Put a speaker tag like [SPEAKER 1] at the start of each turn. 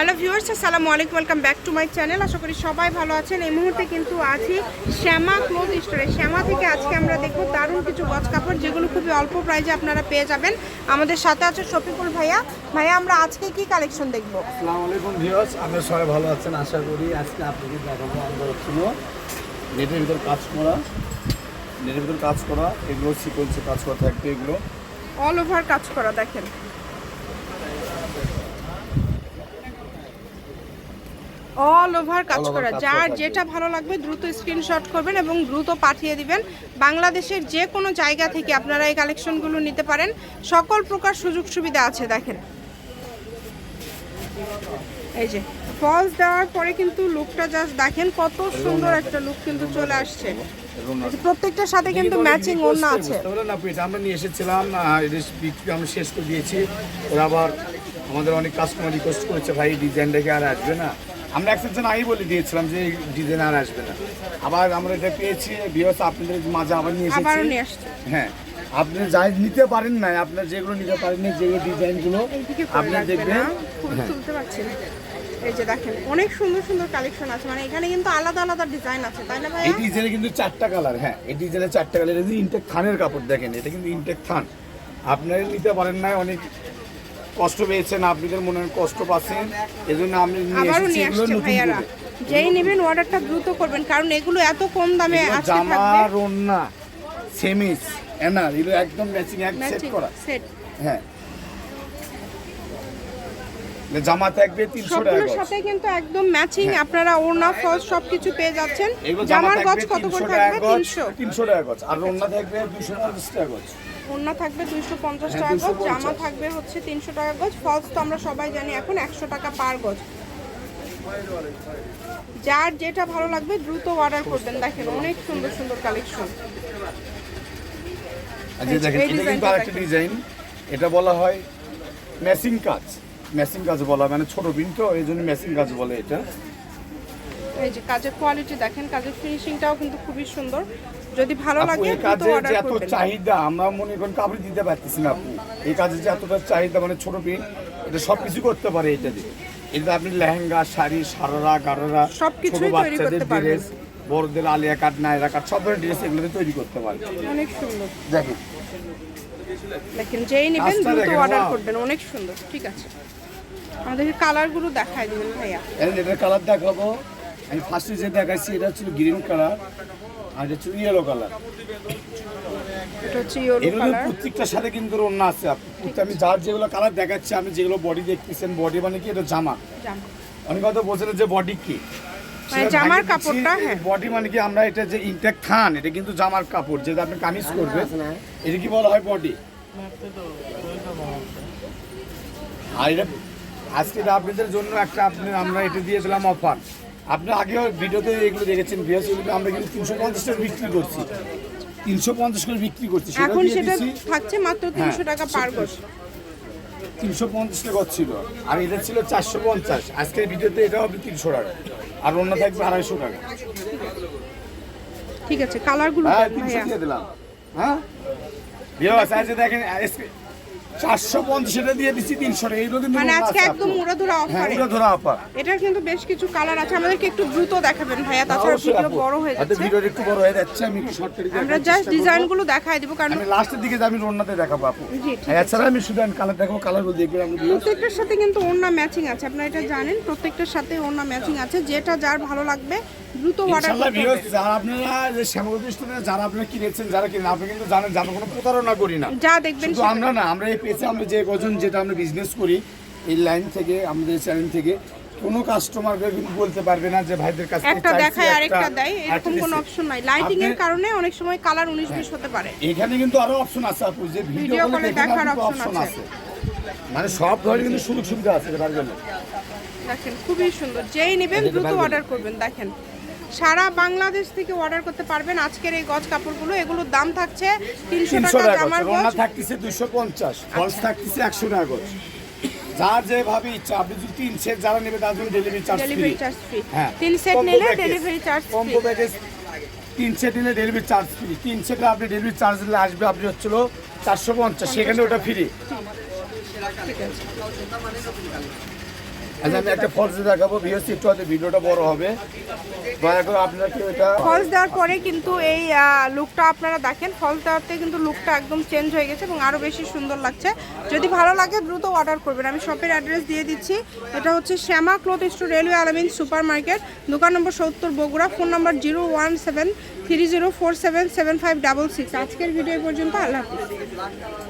[SPEAKER 1] Hello viewers আসসালামু আলাইকুম welcome back to my channel. আশা করি সবাই ভালো আছেন। এই মুহূর্তে কিন্তু আছি শ্যামা ক্লোথ স্টোরে। শ্যামা থেকে আজকে আমরা দেখব দারুণ কিছু গজ কাপড় যেগুলো খুবই অল্প প্রাইজে আপনারা পেয়ে যাবেন। আমাদের সাথে আছে শফিকুল ভাইয়া। ভাইয়া আমরা আজকে কি কালেকশন দেখব?
[SPEAKER 2] আসসালামু আলাইকুম ভিউয়ার্স আপনারা সবাই ভালো আছেন আশা করি আজকে আপনাদের দেখাবো আমরা হচ্ছিল নেটের ভিতর কাজ করা নেটের ভিতর কাজ করা এগুলো সিকোয়েন্সে কাজ করা থাকবে এগুলো।
[SPEAKER 1] অল ওভার কাজ করা দেখেন। অল ওভার কাজ করা। যার যেটা ভালো লাগবে দ্রুত স্ক্রিনশট করবেন এবং দ্রুত পাঠিয়ে দিবেন। বাংলাদেশের যে কোনো জায়গা থেকে আপনারা এই কালেকশনগুলো নিতে পারেন। সকল প্রকার সুযোগ সুবিধা আছে দেখেন। এই যে ফলস দেওয়ার পরে কিন্তু লুকটা জাস্ট দেখেন কত সুন্দর একটা লুক কিন্তু চলে আসছে। প্রত্যেকটার সাথে কিন্তু ম্যাচিং ওড়না আছে।
[SPEAKER 2] আমরা নিয়ে এসেছিলাম আমরা শেষ করে দিয়েছি। ওরা আবার আমাদের অনেক কাস্টমার রিকোয়েস্ট করেছে ভাই ডিজাইন দেখে আর আসবে না। আমরা একজন আই বলে দিয়েছিলাম যে ডিজাইন আর আসবে না। আবার আমরা এটা পেয়েছি বিহস আপনাদের মাঝে আবার নিয়ে এসেছি।
[SPEAKER 1] আসছে।
[SPEAKER 2] হ্যাঁ আপনি যাই নিতে পারেন না আপনার যেগুলো নিতে পারেন না যেগুলো ডিজাইনগুলো আপনি দেখবেন।
[SPEAKER 1] তুলতে পারছি না। এই যে দেখেন অনেক সুন্দর সুন্দর কালেকশন আছে। মানে এখানে কিন্তু আলাদা আলাদা ডিজাইন আছে তাই না
[SPEAKER 2] এই
[SPEAKER 1] ভাইয়া
[SPEAKER 2] ডিজাইনে কিন্তু চারটা কালার হ্যাঁ। এই ডিজাইনে চারটা কালার এটা ইনটেক থানের কাপড় দেখেন এটা কিন্তু ইনটেক থান। আপনারা নিতে পারেন না অনেক কষ্ট পেয়েছেন আপনাদের মনে হয় কষ্ট পাচ্ছেন এজন্য জন্য আমি নিয়ে
[SPEAKER 1] আবারও
[SPEAKER 2] এসেছি।
[SPEAKER 1] নিয়ে আসছি ভাইয়ারা। যেই নেবেন অর্ডারটা দ্রুত করবেন কারণ এগুলো এত কম দামে
[SPEAKER 2] আছে
[SPEAKER 1] আজকে
[SPEAKER 2] জামা রন্না সেমিস এনা এগুলো একদম ম্যাচিং এক সেট
[SPEAKER 1] ম্যাচিং
[SPEAKER 2] করা।
[SPEAKER 1] সেট
[SPEAKER 2] হ্যাঁ। জামা থাকবে তিনশো টাকা
[SPEAKER 1] সবগুলোর
[SPEAKER 2] গজ।
[SPEAKER 1] সাথে কিন্তু একদম ম্যাচিং আপনারা ওড়না ফলস সবকিছু পেয়ে যাচ্ছেন। জামার গজ কত করে থাকবে?
[SPEAKER 2] গজ
[SPEAKER 1] তিনশো।
[SPEAKER 2] তিনশো টাকা গজ। আর রন্না থাকবে দুশো পঞ্চাশ টাকা গজ।
[SPEAKER 1] ওড়না থাকবে দুইশো পঞ্চাশ
[SPEAKER 2] হ্যাঁ,
[SPEAKER 1] টাকা গজ জামা থাকবে হচ্ছে তিনশো টাকা গজ ফলস তো আমরা সবাই জানি এখন একশো টাকা পার গজ। যার যেটা ভালো লাগবে দ্রুত অর্ডার করবেন। দেখেন অনেক সুন্দর সুন্দর কালেকশন
[SPEAKER 2] যে দেখেন এটা কিন্তু আরেকটা ডিজাইন এটা বলা হয় মেসিং কাজ। মেসিং কাজ বলা মানে ছোট বিন তো এই জন্য মেশিন কাজ বলে এটা।
[SPEAKER 1] এই যে কাজের কোয়ালিটি দেখেন কাজের ফিনিশিংটাও কিন্তু খুবই সুন্দর। যদি ভালো লাগে
[SPEAKER 2] কাজে যে এত চাহিদা আমরা মনে করেন কাপড় দিতে পারতেছি না আপু। এই কাজে যে এতটা চাহিদা মানে ছোট বিন এটা সব কিছু করতে পারে এটা দিয়ে। এটা আপনি লেহেঙ্গা শাড়ি সারারা গারারা ছোট
[SPEAKER 1] তৈরি
[SPEAKER 2] বাচ্চাদের। ড্রেস বড়দের আলিয়া কাট নায়রা কাট সব ধরনের ড্রেস এগুলো তৈরি করতে পারে
[SPEAKER 1] অনেক সুন্দর।
[SPEAKER 2] দেখেন।
[SPEAKER 1] দেখেন যেই নেবেন দ্রুত অর্ডার করবেন অনেক সুন্দর ঠিক আছে। আমাদেরকে কালারগুলো দেখাই দিবেন ভাইয়া।
[SPEAKER 2] যে কালার দেখাবো। আমি ফার্স্টে যে দেখাইছি এটা ছিল গ্রিন কালার আর এটা ছিল ইয়েলো কালার
[SPEAKER 1] এটা হচ্ছে ইয়েলো
[SPEAKER 2] এগুলো
[SPEAKER 1] কালার
[SPEAKER 2] প্রত্যেকটার সাথে কিন্তু অন্য আছে। আমি যার যেগুলো কালার দেখাচ্ছি আমি যেগুলো বডি দেখতেছেন বডি মানে কি? এটা জামা। অনেক কথা যে বডি কি।
[SPEAKER 1] মানে জামার কাপড়টা, হ্যাঁ।
[SPEAKER 2] বডি মানে কি? আমরা এটা যে ইনটেক থান এটা কিন্তু জামার কাপড় যেটা আপনি কামিজ করবেন। এটা কি বলা হয় বডি আর এটা আজকে আপনাদের জন্য একটা আপনি আমরা এটা দিয়ে দিলাম অফার আপনি আগেও ভিডিওতে এগুলো দেখেছেন এগুলো আমরা কিন্তু তিনশো পঞ্চাশ টাকা বিক্রি করছি। তিনশো পঞ্চাশ করে বিক্রি করছি সেটা
[SPEAKER 1] এখন সেটা থাকছে মাত্র তিনশো টাকা পার গজ।
[SPEAKER 2] তিনশো পঞ্চাশ টাকা ছিল আর এটা ছিল চারশো পঞ্চাশ। আজকের ভিডিওতে এটা হবে তিনশো টাকা আর অন্য থাকবে আড়াইশো টাকা।
[SPEAKER 1] ঠিক আছে কালারগুলো
[SPEAKER 2] হ্যাঁ তিনশো দিয়ে দিলাম। হ্যাঁ? দেখেন চারশো পঞ্চাশ এটা দিয়ে দিচ্ছি তিনশো টাকা। এইগুলো কিন্তু
[SPEAKER 1] মানে আজকে একদম
[SPEAKER 2] আপু।
[SPEAKER 1] উড়াধুরা
[SPEAKER 2] হ্যাঁ
[SPEAKER 1] অফারে
[SPEAKER 2] ধরা আপা
[SPEAKER 1] এটার কিন্তু বেশ কিছু কালার আছে। আমাদেরকে একটু দ্রুত দেখাবেন ভাইয়া তাছাড়া
[SPEAKER 2] অবশ্যই
[SPEAKER 1] ভিডিও বড় হয়ে যাচ্ছে।
[SPEAKER 2] ভিডিওটা একটু বড় হয়ে যাচ্ছে আমি একটু শর্ট করে
[SPEAKER 1] আমরা জাস্ট। ডিজাইনগুলো দেখাই দিব কারণ
[SPEAKER 2] আমি লাস্টের দিকে আমি রোনাতে দেখাবো আপু।
[SPEAKER 1] জি, ঠিক
[SPEAKER 2] এছাড়া আমি শুধু আমি কালার দেখাবো কালারগুলো দেখবেন আমরা
[SPEAKER 1] প্রত্যেকটার সাথে কিন্তু ওড়না ম্যাচিং আছে আপনারা এটা জানেন। প্রত্যেকটার সাথে ওড়না ম্যাচিং আছে যেটা যার ভালো লাগবে দ্রুত অর্ডার করতে
[SPEAKER 2] যারা আপনারা যে স্টোরে যারা আপনারা কিনেছেন যারা কিনেন আপনি কিন্তু জানেন যে আমরা কোনো প্রতারণা করি না।
[SPEAKER 1] যা দেখবেন
[SPEAKER 2] আমরা না আমরা এই পেজে আমরা যে কজন যেটা আমরা বিজনেস করি এই লাইন থেকে আমাদের চ্যানেল থেকে কোনো কাস্টমারকে কিন্তু বলতে পারবে না যে ভাইদের কাছ
[SPEAKER 1] একটা দেখায় আরেকটা
[SPEAKER 2] একটা-
[SPEAKER 1] দেয় এরকম কোনো অপশন নাই। লাইটিং এর কারণে অনেক সময় কালার উনিশ বিশ হতে পারে।
[SPEAKER 2] এখানে কিন্তু আরও অপশন আছে আপু যে ভিডিও কলে
[SPEAKER 1] দেখার
[SPEAKER 2] অপশন
[SPEAKER 1] আছে।
[SPEAKER 2] মানে সব ধরনের কিন্তু সুযোগ সুবিধা আছে এটার জন্য।
[SPEAKER 1] দেখেন খুবই সুন্দর। যেই নেবেন দ্রুত অর্ডার করবেন দেখেন। সারা বাংলাদেশ থেকে অর্ডার করতে পারবেন। আজকের এই গজ কাপড়গুলো এগুলোর দাম থাকছে তিনশো টাকা জামার
[SPEAKER 2] গজ। থাকতেছে দুশো পঞ্চাশ ফলস থাকতেছে একশো টাকা গজ। যার যেভাবে ইচ্ছা আপনি যদি তিন সেট যারা নেবে তার জন্য delivery charge
[SPEAKER 1] delivery charge free
[SPEAKER 2] হ্যাঁ
[SPEAKER 1] তিন সেট নিলে। ডেলিভারি চার্জ
[SPEAKER 2] কম্বো প্যাকেজ তিন সেট নিলে ডেলিভারি চার্জ ফ্রি তিন সেটে আপনি ডেলিভারি চার্জ দিলে আসবে আপনি হচ্ছিল চারশো পঞ্চাশ সেখানে ওটা ফ্রি
[SPEAKER 1] ঠিক আছে।
[SPEAKER 2] আচ্ছা আমি একটা ফলস দেখাবো ভিওসি একটু হয়তো ভিডিওটা বড় হবে। দয়া করে আপনারা কেউ
[SPEAKER 1] ফলস দেওয়ার পরে কিন্তু এই লুকটা আপনারা দেখেন। ফলস দেওয়াতে কিন্তু লুকটা একদম চেঞ্জ হয়ে গেছে এবং আরও বেশি সুন্দর লাগছে। যদি ভালো লাগে, দ্রুত অর্ডার করবেন। আমি শপের অ্যাড্রেস দিয়ে দিচ্ছি। এটা হচ্ছে Shyama cloth store railway Alamin super market দোকান নম্বর সত্তর, বগুড়া ফোন নম্বর zero one seven three zero four seven seven five double six আজকের ভিডিও পর্যন্ত, আল্লাহ হাফিজ।